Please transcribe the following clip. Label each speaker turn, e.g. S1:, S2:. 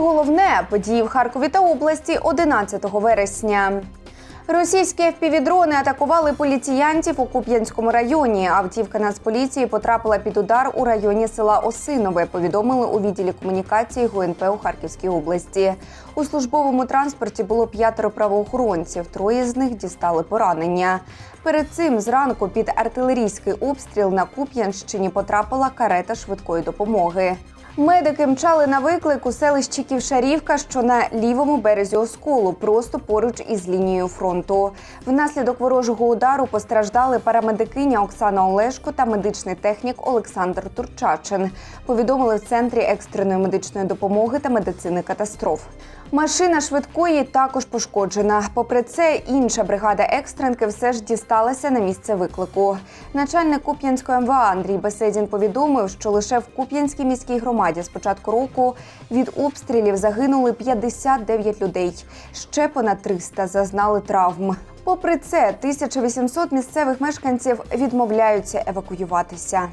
S1: Головне події в Харкові та області 11 вересня. Російські FPV-дрони атакували поліціянтів у Куп'янському районі. Автівка Нацполіції потрапила під удар у районі села Осинове. Повідомили у відділі комунікації ГУНП у Харківській області. У службовому транспорті було п'ятеро правоохоронців. Троє з них дістали поранення. Перед цим зранку під артилерійський обстріл на Куп'янщині потрапила карета швидкої допомоги. Медики мчали на виклик у селищі Ківшарівка, що на лівому березі осколу, просто поруч із лінією фронту. Внаслідок ворожого удару постраждали парамедикиня Оксана Олешко та медичний технік Олександр Турчачин. Повідомили в центрі екстреної медичної допомоги та медицини катастроф. Машина швидкої також пошкоджена. Попри це, інша бригада екстренки все ж дісталася на місце виклику. Начальник Куп'янської МВА Андрій Беседін повідомив, що лише в Куп'янській міській громаді з початку року від обстрілів загинули 59 людей. Ще понад 300 зазнали травм. Попри це, 1800 місцевих мешканців відмовляються евакуюватися.